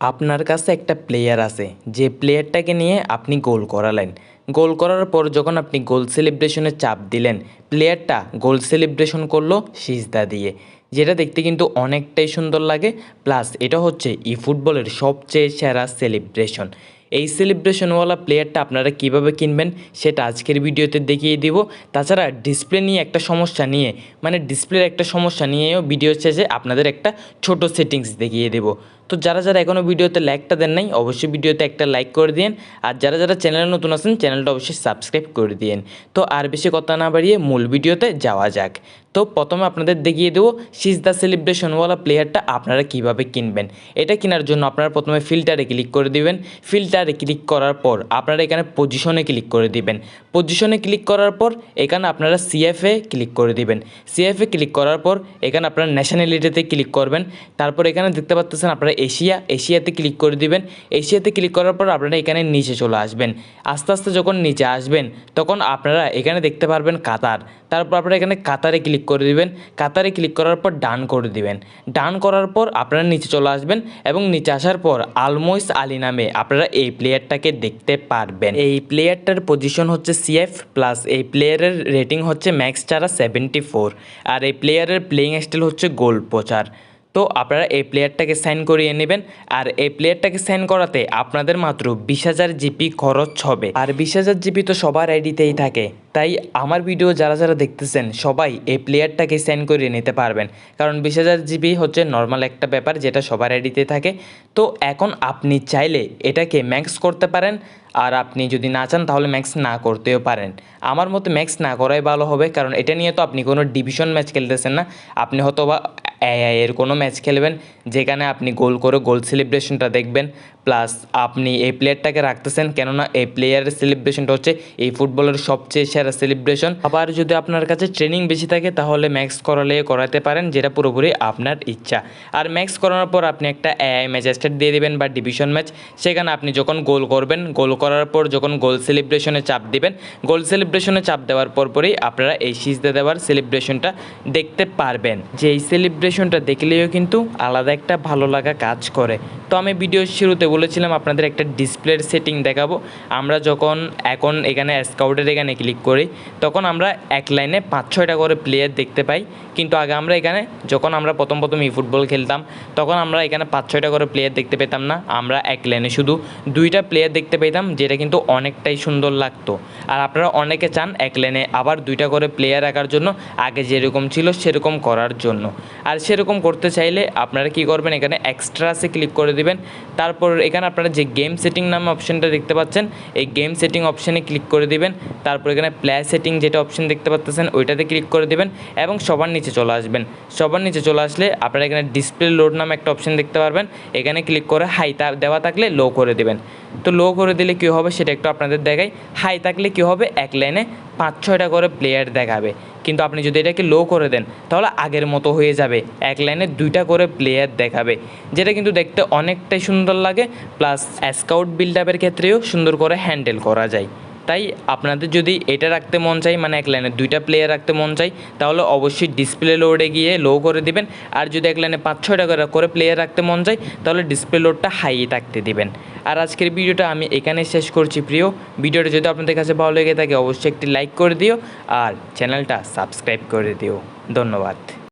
আপনার কাছে একটা প্লেয়ার আছে। যে প্লেয়ারটাকে নিয়ে আপনি গোল করালেন। গোল করার পর যখন আপনি গোল সেলিব্রেশনে চাপ দিলেন প্লেয়ারটা গোল সেলিব্রেশন করল সিজদা দিয়ে। যেটা দেখতে কিন্তু অনেকটাই সুন্দর লাগে। প্লাস এটা হচ্ছে ই ফুটবলের সবচেয়ে সেরা সেলিব্রেশন এই সেলিব্রেশনওয়ালা প্লেয়ারটা আপনারা কীভাবে কিনবেন, সেটা আজকের ভিডিওতে দেখিয়ে দিব। তাছাড়া ডিসপ্লে নিয়ে একটা সমস্যা নিয়ে মানে ডিসপ্লের একটা সমস্যা নিয়েও ভিডিও শেষে আপনাদের একটা ছোট সেটিংস দেখিয়ে দেবো। তো যারা যারা এখনও ভিডিওতে লাইকটা দেন নাই, অবশ্যই ভিডিওতে একটা লাইক করে দিন আর যারা যারা চ্যানেলে নতুন আছেন চ্যানেলটা অবশ্যই সাবস্ক্রাইব করে দিন তো আর বেশি কথা না বাড়িয়ে মূল ভিডিওতে যাওয়া যাক। তো প্রথমে আপনাদের দেখিয়ে দেবো সিজ দ্য সেলিব্রেশনওয়ালা প্লেয়ারটা আপনারা কীভাবে কিনবেন। এটা কেনার জন্য আপনারা প্রথমে ফিল্টারে ক্লিক করে দিবেন। ফিল্টারে ক্লিক করার পর আপনারা এখানে পজিশনে ক্লিক করে দিবেন। পজিশনে ক্লিক করার পর এখানে আপনারা সিএফএ ক্লিক করে দিবেন। সিএফএ ক্লিক করার পর এখানে আপনারা ন্যাশনালিটিতে ক্লিক করবেন। তারপর এখানে দেখতে পাচ্ছেন আপনারা এশিয়া, এশিয়াতে ক্লিক করে দিবেন। এশিয়াতে ক্লিক করার পর আপনারা এখানে নিচে চলে আসবেন। আস্তে আস্তে যখন নিচে আসবেন, তখন আপনারা এখানে দেখতে পারবেন কাতার। তারপর আপনারা এখানে কাতারে ক্লিক করে দিবেন। কাতারে ক্লিক করার পর ডান করে দিবেন। ডান করার পর আপনারা নিচে চলে আসবেন এবং নিচে আসার পর আলমোইস আলী নামে আপনারা এই প্লেয়ারটাকে দেখতে পারবেন। এই প্লেয়ারটার পজিশন হচ্ছে সিএফ প্লাস এই প্লেয়ারের রেটিং হচ্ছে ম্যাক্স চারা সেভেন্টি ফোর আর এই প্লেয়ারের প্লেয়িং স্টাইল হচ্ছে গোল প্রচার। তো আপনারা এই প্লেয়ারটাকে সাইন করিয়ে নেবেন। আর এই প্লেয়ারটাকে সাইন করাতে আপনাদের মাত্র বিশ হাজার জিপি খরচ হবে। আর বিশ হাজার জিপি তো সবার আইডিতেই থাকে। তাই আমার ভিডিও যারা যারা দেখতেছেন, সবাই এই প্লেয়ারটাকে সাইন করিয়ে নিতে পারবেন। কারণ বিশ হাজার জিবি হচ্ছে নর্মাল একটা ব্যাপার যেটা সবার আইডিতে থাকে। তো এখন আপনি চাইলে এটাকে ম্যাক্স করতে পারেন। আর আপনি যদি না চান, তাহলে ম্যাক্স না করতেও পারেন। আমার মতে ম্যাক্স না করাই ভালো হবে। কারণ এটা নিয়ে তো আপনি কোনো ডিভিশন ম্যাচ খেলতেছেন না। আপনি হয়তো এর কোনো ম্যাচ খেলবেন, যেখানে আপনি গোল করে গোল সেলিব্রেশনটা দেখবেন প্লাস আপনি এই প্লেয়ারটাকে রাখতেছেন, কেননা এই প্লেয়ারের সেলিব্রেশনটা হচ্ছে এই ফুটবলের সবচেয়ে সেরা সেলিব্রেশন আবার যদি আপনার কাছে ট্রেনিং বেশি থাকে, তাহলে ম্যাক্স করালে করাতে পারেন, যেটা পুরোপুরি আপনার ইচ্ছা। আর ম্যাক্স করানোর পর আপনি একটা এআই ম্যাচ স্টার্ট দিয়ে দেবেন বা ডিভিশন ম্যাচ সেখানে আপনি যখন গোল করবেন, গোল করার পর যখন গোল সেলিব্রেশনে চাপ দিবেন, গোল সেলিব্রেশনে চাপ দেওয়ার পরপরই আপনারা এই সিজদে দেওয়ার সেলিব্রেশনটা দেখতে পারবেন। যে এই সেলিব্রেশনটা দেখলেও কিন্তু আলাদা একটা ভালো লাগা কাজ করে। তো আমি ভিডিও শুরুতে বলেছিলাম আপনাদের একটা ডিসপ্লের সেটিং দেখাবো। আমরা যখন এখন এখানে স্কাউটের এখানে ক্লিক করি, তখন আমরা এক লাইনে পাঁচ ছয়টা করে প্লেয়ার দেখতে পাই। কিন্তু আগে আমরা এখানে যখন আমরা প্রথম প্রথম ই ফুটবল খেলতাম, তখন আমরা এখানে পাঁচ ছয়টা করে প্লেয়ার দেখতে পেতাম না। আমরা এক লাইনে শুধু দুইটা প্লেয়ার দেখতে পেতাম, যেটা কিন্তু অনেকটাই সুন্দর লাগতো। আর আপনারা অনেকে চান এক লাইনে আবার দুইটা করে প্লেয়ার রাখার জন্য, আগে যেরকম ছিল সেরকম করার জন্য। আর সেরকম করতে চাইলে আপনারা কি করবেন, এখানে এক্সট্রাসে ক্লিক করে দিবেন। তারপর এখানে আপনারা যে গেম সেটিং নামে অপশনটা দেখতে পাচ্ছেন, এই গেম সেটিং অপশানে ক্লিক করে দিবেন। তারপর এখানে প্লে সেটিং যেটা অপশন দেখতে পাচ্ছেন ওইটাতে ক্লিক করে দেবেন এবং সবার নিচে চলে আসবেন। সবার নিচে চলে আসলে আপনারা এখানে ডিসপ্লে লোড নামে একটা অপশন দেখতে পারবেন। এখানে ক্লিক করে হাই দেওয়া থাকলে লো করে দেবেন। তো লো করে দিলে কী হবে? সেটা একটু আপনাদের দেখাই। হাই থাকলে কী হবে? এক লাইনে পাঁচ, ছয়টা করে প্লেয়ার দেখাবে। কিন্তু আপনি যদি এটাকে লো করে দেন, তাহলে আগের মতো হয়ে যাবে। এক লাইনে দুইটা করে প্লেয়ার দেখাবে। যেটা কিন্তু দেখতে অনেকটাই সুন্দর লাগে। প্লাস অ্যাসকাউট বিল্ড আপের ক্ষেত্রেও সুন্দর করে হ্যান্ডেল করা যায়। তাই আপনাদের যদি এটা রাখতে মন চাই মানে এক লাইনে দুইটা প্লেয়ার রাখতে মন চাই, তাহলে অবশ্যই ডিসপ্লে লোডে গিয়ে লো করে দিবেন। আর যদি এক লাইনে পাঁচ ছয় টাকা করে প্লেয়ার রাখতে মন চাই, তাহলে ডিসপ্লে লোডটা হাই থাকতে দিবেন। আর আজকের ভিডিওটা আমি এখানে শেষ করছি প্রিয়। ভিডিওটা যদি আপনাদের কাছে ভালো লেগে থাকে, অবশ্যই একটি লাইক করে দিও। আর চ্যানেলটা সাবস্ক্রাইব করে দিও। ধন্যবাদ।